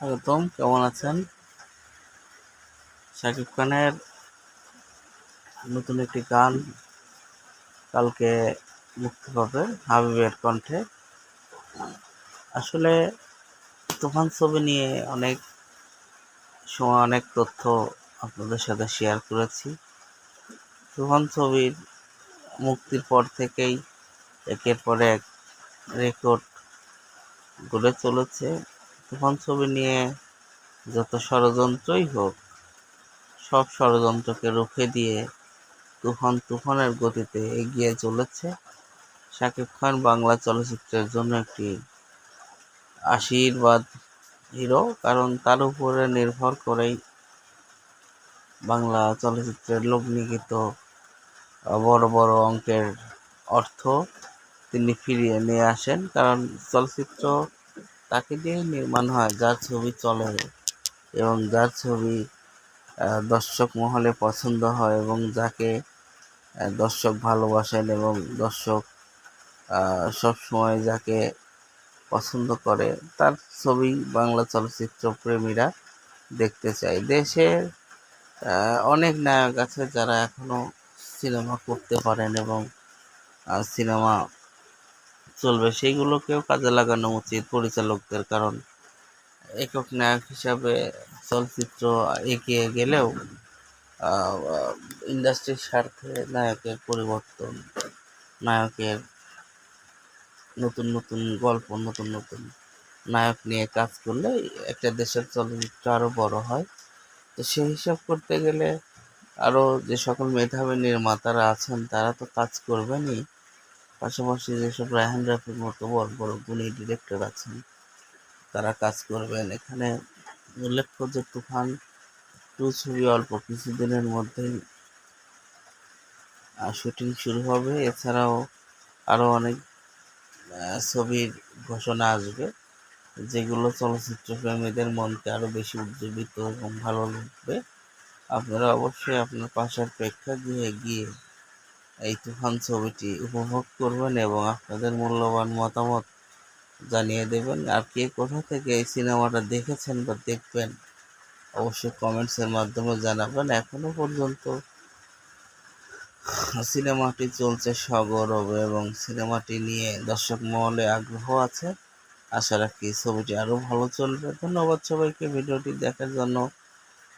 স্বাগতম কেমন আছেন? শাকিব খানের নতুন একটি গান কালকে মুক্তি পাবে হাবিবের কণ্ঠে। আসলে তুফান ছবি নিয়ে অনেক সময় অনেক তথ্য আপনাদের সাথে শেয়ার করেছি। তুফান ছবির মুক্তির পর থেকেই একের পর এক রেকর্ড গড়ে চলেছে। তুফান ছবি নিয়ে যত ষড়যন্ত্রই হোক, সব ষড়যন্ত্রকে রুখে দিয়ে তুফান তুফানের গতিতে এগিয়ে চলেছে শাকিব খান বাংলা চলচ্চিত্রের জন্য একটি আশীর্বাদ হিরো। কারণ তার উপরে নির্ভর করেই বাংলা চলচ্চিত্রের লগ্নিকৃত বড় বড় অঙ্কের অর্থ তিনি ফিরিয়ে নিয়ে আসেন। কারণ চলচ্চিত্র তাকে দিয়ে নির্মাণ হয়, যার ছবি চলে এবং যার ছবি দর্শক মহলে পছন্দ হয় এবং যাকে দর্শক ভালোবাসেন এবং দর্শক সবসময় যাকে পছন্দ করে, তার ছবি বাংলা চলচ্চিত্র প্রেমীরা দেখতে চায়। দেশের অনেক নায়ক আছে যারা এখনও সিনেমা করতে পারেন এবং সিনেমা চলবে সেইগুলোকেও কাজে লাগানো উচিত পরিচালকদের, কারণ একক নায়ক হিসাবে চলচ্চিত্র এগিয়ে গেলেও ইন্ডাস্ট্রির স্বার্থে নায়কের পরিবর্তন, নায়কের নতুন নতুন গল্প, নতুন নতুন নায়ক নিয়ে কাজ করলে একটা দেশের চলচ্চিত্র আরও বড় হয়। তো সেই হিসাব করতে গেলে আরও যে সকল মেধাবী নির্মাতারা আছেন, তারা তো কাজ করবেনই। পাশাপাশি যেসব রায়হান রাফির মতো বড় বড় গুণী ডিরেক্টর আছেন, তারা কাজ করবেন। এখানে উল্লেখ্য যে তুফান টু ছবি অল্প কিছুদিনের মধ্যেই শুটিং শুরু হবে। এছাড়াও আরও অনেক ছবির ঘোষণা আসবে, যেগুলো চলচ্চিত্র প্রেমীদের মনকে আরও বেশি উজ্জীবিত এবং ভালো লাগবে আপনারা অবশ্যই আপনার পাশের প্রেক্ষাগৃহে গিয়ে এই তুফান ছবিটি উপভোগ করবেন এবং আপনাদের মূল্যবান মতামত জানিয়ে দেবেন। আর কে কোথা থেকে এই সিনেমাটা দেখেছেন বা দেখবেন, অবশ্যই কমেন্টসের মাধ্যমে জানাবেন। এখনও পর্যন্ত সিনেমাটি চলছে সগৌরবে এবং সিনেমাটি নিয়ে দর্শক মহলে আগ্রহ আছে। আশা রাখি ছবিটি আরও ভালো চলবে। ধন্যবাদ সবাইকে ভিডিওটি দেখার জন্য।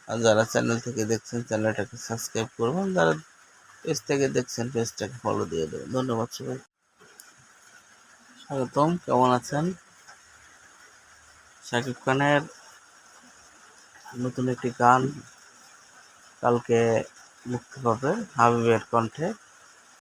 যারা চ্যানেল থেকে দেখছেন, চ্যানেলটাকে সাবস্ক্রাইব করবেন। যারা পেজ থেকে দেখছেন, পেজটাকে ফলো দিয়ে দেবেন। ধন্যবাদ সবাই। স্বাগতম, কেমন আছেন? শাকিব খানের নতুন একটি গান কালকে মুক্তি পাবে হাবিবের কণ্ঠে।